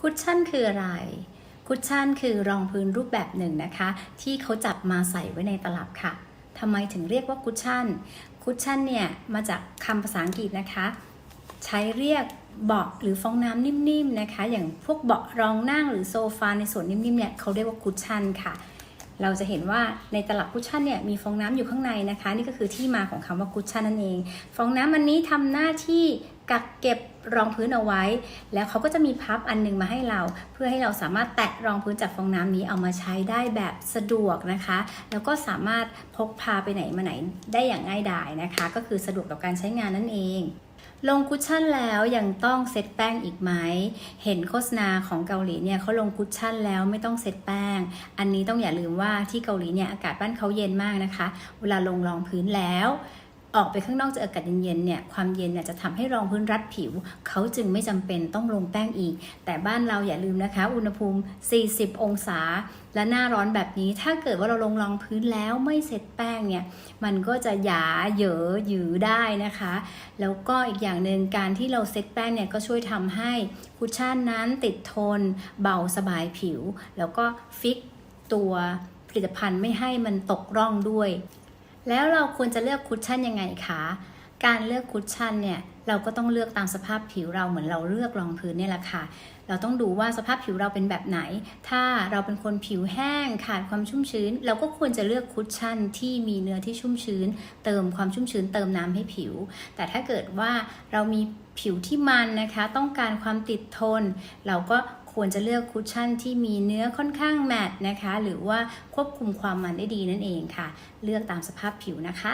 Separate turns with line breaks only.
คุชชั่นคืออะไรคุชชั่นคือรองพื้นรูปแบบหนึ่งนะคะ ที่เขาจับมาใส่ไว้ในตลับค่ะทำไมถึงเรียกว่าคุชชั่นคุชชั่นเนี่ยมาจากคำภาษาอังกฤษนะคะ ใช้เรียกเบาะหรือฟองน้ำนิ่มๆนะคะ อย่างพวกเบาะรองนั่งหรือโซฟาในส่วนนิ่มๆเนี่ยเขาเรียกว่าคุชชั่นค่ะ เราจะเห็นว่าในตลับคุชชั่นเนี่ยมีฟองน้ำอยู่ข้างในนะคะ นี่ก็คือที่มาของคำว่าคุชชั่นนั่นเอง ฟองน้ำอันนี้ทำหน้าที่ กักเก็บรองพื้นเอาไว้ แล้วเขาก็จะมีพับอันหนึงมาให้เรา เพื่อให้เราสามารถแตะรองพื้นจากฟองน้ำนี้เอามาใช้ได้แบบสะดวกนะคะ แล้วก็สามารถพกพาไปไหนมาไหนได้อย่างง่ายดายนะคะ ก็คือสะดวกต่อการใช้งานนั่นเองลงคุชชั่นแล้วยังต้องเซตแป้งอีกไหม เห็นโฆษณาของเกาหลีเนี่ยเขาลงคุชชั่นแล้วไม่ต้องเซตแป้ง อันนี้ต้องอย่าลืมว่าที่เกาหลีเนี่ยอากาศบ้านเขาเย็นมากนะคะ เวลาลงรองพื้นแล้ว ออกไปข้างนอกเจออากาศเย็นๆเนี่ยความเย็นเนี่ยจะทำให้รองพื้นรัดผิว เขาจึงไม่จำเป็นต้องลงแป้งอีก แต่บ้านเราอย่าลืมนะคะ อุณหภูมิ 40 องศา และหน้าร้อนแบบนี้ ถ้าเกิดว่าเราลงรองพื้นแล้วไม่เสร็จแป้งเนี่ยมันก็จะหยาเหยอหยือได้นะคะ แล้วก็อีกอย่างหนึ่งการที่เราเซ็ตแป้งเนี่ยก็ช่วยทำให้คุชชั่นนั้นติดทน เบาสบายผิว แล้วก็ฟิกตัวผลิตภัณฑ์ไม่ให้มันตกร่องด้วย แล้วเราควรจะเลือกคุชชั่นยังไงคะ การเลือกคุชชั่นเนี่ยเราก็ต้องเลือกตามสภาพผิวเราเหมือนเราเลือกรองพื้นเนี่ยแหละค่ะ เราต้องดูว่าสภาพผิวเราเป็นแบบไหน ถ้าเราเป็นคนผิวแห้งขาดความชุ่มชื้น เราก็ควรจะเลือกคุชชั่นที่มีเนื้อที่ชุ่มชื้น เติมความชุ่มชื้นเติมน้ำให้ผิว แต่ถ้าเกิดว่าเรามีผิวที่มันนะคะ ต้องการความติดทน เราก็ ควรจะเลือกคุชชั่นที่มีเนื้อค่อนข้างแมตต์นะคะ หรือว่าควบคุมความมันได้ดีนั่นเองค่ะ เลือกตามสภาพผิวนะคะ